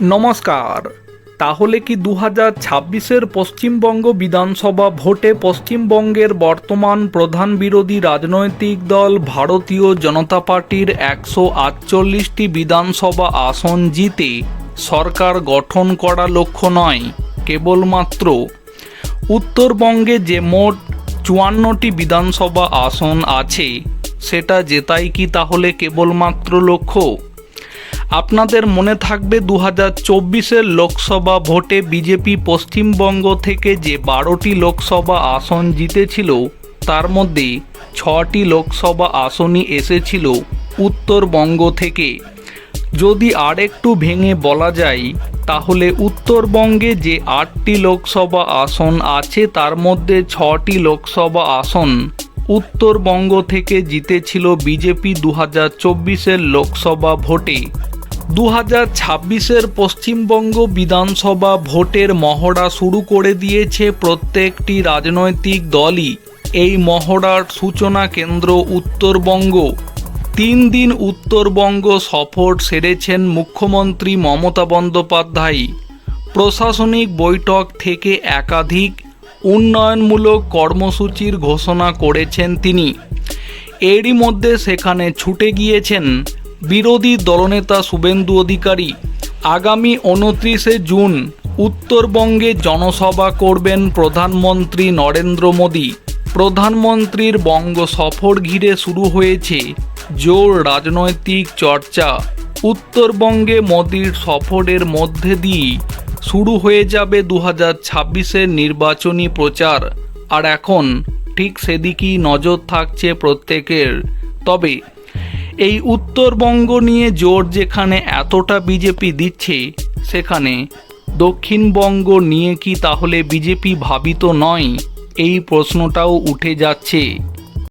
নমস্কার। তাহলে কি দু হাজার ছাব্বিশের পশ্চিমবঙ্গ বিধানসভা ভোটে পশ্চিমবঙ্গের বর্তমান প্রধান বিরোধী রাজনৈতিক দল ভারতীয় জনতা পার্টির একশো আটচল্লিশটি বিধানসভা আসন জিতে সরকার গঠন করা লক্ষ্য নয়, কেবলমাত্র। উত্তরবঙ্গে যে মোট চুয়ান্নটি বিধানসভা আসন আছে, সেটা জেতাই কি তাহলে কেবলমাত্র লক্ষ্য? আপনাদের মনে থাকবে দু হাজার চব্বিশের লোকসভা ভোটে বিজেপি পশ্চিমবঙ্গ থেকে যে বারোটি লোকসভা আসন জিতেছিল, তার মধ্যে ছটি লোকসভা আসনই এসেছিল উত্তরবঙ্গ থেকে। যদি আরেকটু ভেঙে বলা যায়, তাহলে উত্তরবঙ্গে যে আটটি লোকসভা আসন আছে, তার মধ্যে ছটি লোকসভা আসন উত্তরবঙ্গ থেকে জিতেছিল বিজেপি দু হাজার চব্বিশের লোকসভা ভোটে। দু হাজার ছাব্বিশের পশ্চিমবঙ্গ বিধানসভা ভোটের মহড়া শুরু করে দিয়েছে প্রত্যেকটি রাজনৈতিক দলই। এই মহড়ার সূচনা কেন্দ্র উত্তরবঙ্গ। তিন দিন উত্তরবঙ্গ সফর সেরেছেন মুখ্যমন্ত্রী মমতা বন্দ্যোপাধ্যায়। প্রশাসনিক বৈঠক থেকে একাধিক উন্নয়নমূলক কর্মসূচির ঘোষণা করেছেন তিনি। এরই মধ্যে সেখানে ছুটে গিয়েছেন বিরোধী দলনেতা শুভেন্দু অধিকারী আগামী উনত্রিশে জুন উত্তরবঙ্গে জনসভা করবেন প্রধানমন্ত্রী নরেন্দ্র মোদী। প্রধানমন্ত্রীর বঙ্গ সফর ঘিরে শুরু হয়েছে জোর রাজনৈতিক চর্চা। উত্তরবঙ্গে মোদীর সফরের মধ্যে দিয়েই শুরু হয়ে যাবে দু হাজার ছাব্বিশের নির্বাচনী প্রচার। আর এখন ঠিক সেদিকেই নজর থাকছে প্রত্যেকের। তবে এই উত্তরবঙ্গ নিয়ে জোর যেখানে এতটা বিজেপি দিচ্ছে, সেখানে দক্ষিণবঙ্গ নিয়ে কি তাহলে বিজেপি ভাবিত নয়? এই প্রশ্নটাও উঠে যাচ্ছে।